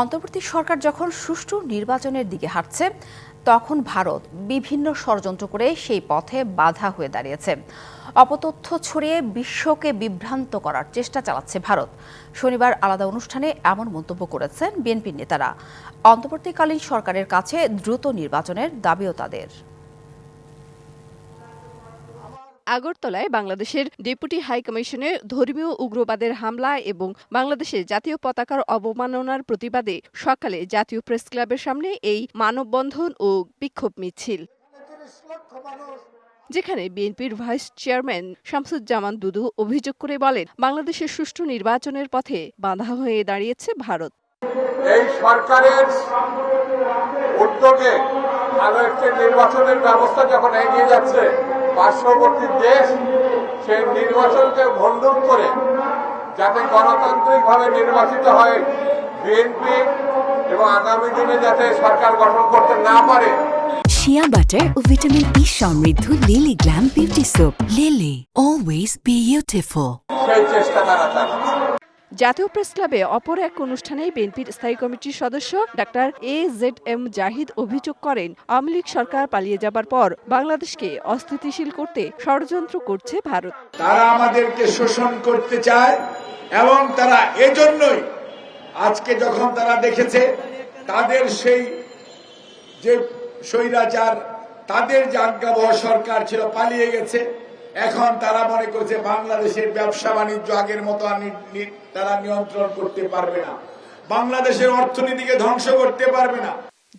অন্তর্বর্তী সরকার যখন সুষ্ঠু নির্বাচনের দিকে হাঁটছে, তখন ভারত বিভিন্ন ষড়যন্ত্র করে সেই পথে বাধা হয়ে দাঁড়িয়েছে। অপতথ্য ছড়িয়ে বিশ্বকে বিভ্রান্ত করার চেষ্টা চালাচ্ছে ভারত। শনিবার আলাদা অনুষ্ঠানে এমন মন্তব্য করেছেন বিএনপির নেতারা। অন্তর্বর্তীকালীন সরকারের কাছে দ্রুত নির্বাচনের দাবিও তাদের। আগরতলায় বাংলাদেশের ডেপুটি হাই কমিশনে ধর্মীয় উগ্রবাদের হামলা এবং বাংলাদেশের জাতীয় পতাকার অবমাননার প্রতিবাদে সকালে জাতীয় প্রেস ক্লাবের সামনে এই মানববন্ধন ও বিক্ষোভ মিছিল। যেখানে বিএনপির ভাইস চেয়ারম্যান শামসুজ্জামান দুদু অভিযোগ করে বলেন, বাংলাদেশের সুষ্ঠু নির্বাচনের পথে বাধা হয়ে দাঁড়িয়েছে ভারত। এই সরকারের উদ্যোগে ভালো একটি নির্বাচনের ব্যবস্থা যখন এগিয়ে যাচ্ছে পার্শ্ববর্তী দেশ সেই নির্বাচনকে ভণ্ডুর করে যাতে গণতান্ত্রিকভাবে নির্বাচিত হয় বিএনপি এবং আগামী দিনে যাতে সরকার গঠন করতে না পারে। শিয়া বাটার ও ভিটামিন ই সমৃদ্ধ Lily glam beauty soap Lily always beautiful সেই চেষ্টা তারা চালাচ্ছে। জাতীয় প্রেস ক্লাবে অপর এক অনুষ্ঠানে বিএনপির স্থায়ী কমিটির সদস্য doctor A Z M Zahid অভিযোগ করেন, আওয়ামী লীগ সরকার পালিয়ে যাবার পর বাংলাদেশকে অস্থিতিশীল করতে ষড়যন্ত্র করছে ভারত। তারা আমাদেরকে শোষণ করতে চায় এবং তারা এজন্যই আজকে যখন তারা দেখেছে তাদের সেই যে স্বৈরাচার, তাদের যে আজ্ঞাবহ সরকার ছিল পালিয়ে গেছে এখন তারা মনে করছে বাংলাদেশের ব্যবসা বাণিজ্য আগের মতো তারা নিয়ন্ত্রণ করতে পারবে না। বাংলাদেশের অর্থনীতিকে ধ্বংস করতে পারবে না।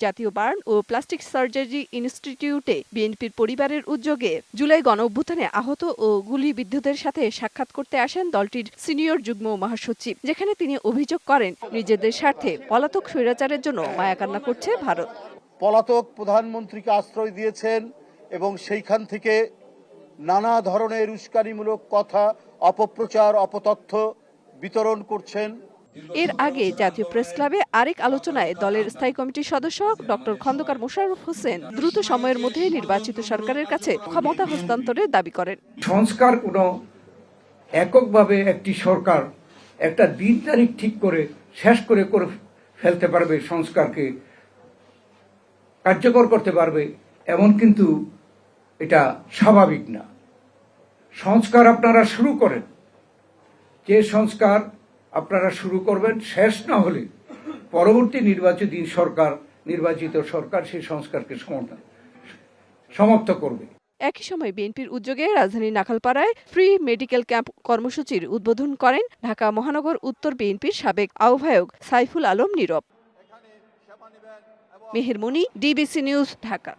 জাতীয় বার্ন ও প্লাস্টিক সার্জারি ইনস্টিটিউটে বিএনপির পরিবারের উদ্যোগে জুলাই গণ অভ্যুত্থানে আহত ও গুলি গুলিবিদ্ধদের সাথে সাক্ষাৎ করতে আসেন দলটির সিনিয়র যুগ্ম মহাসচিব যেখানে তিনি অভিযোগ করেন নিজেদের স্বার্থে পলাতক স্বৈরাচারের জন্য মায়াকান্না করছে ভারত। পলাতক প্রধানমন্ত্রীকে আশ্রয় দিয়েছেন এবং সেইখান থেকে নানা ধরনের উস্কানিমূলক কথা অপপ্রচার অপতথ্য বিতরণ করছেন। এর আগে জাতীয় প্রেস ক্লাবে আরেক আলোচনায় দলের স্থায়ী কমিটির সদস্য ডক্টর খন্দকার মোশাররফ হোসেন দ্রুত সময়ের মধ্যে নির্বাচিত সরকারের কাছে ক্ষমতা হস্তান্তরের দাবি করেন। সংস্কার কোনো এককভাবে একটি সরকার একটা দিন তারিখ ঠিক করে শেষ করে করে ফেলতে পারবে সংস্কারকে কার্যকর করতে পারবে এমন কিন্তু এটা স্বাভাবিক না। সংস্কার আপনারা শুরু করেন। যে সংস্কার আপনারা শুরু করবেন শেষ না হলে পরবর্তী নির্বাচিত সরকার নির্বাচিত সরকার সেই সংস্কারকে সমর্থন সমাপ্ত করবে। একই সময় বিএনপির উদ্যোগে রাজধানীর নাখালপাড়ায় ফ্রি মেডিকেল ক্যাম্প কর্মসূচির উদ্বোধন করেন ঢাকা মহানগর উত্তর বিএনপির সাবেক আহ্বায়ক সাইফুল আলম নীরব। Mehermoni DBC news Dhaka.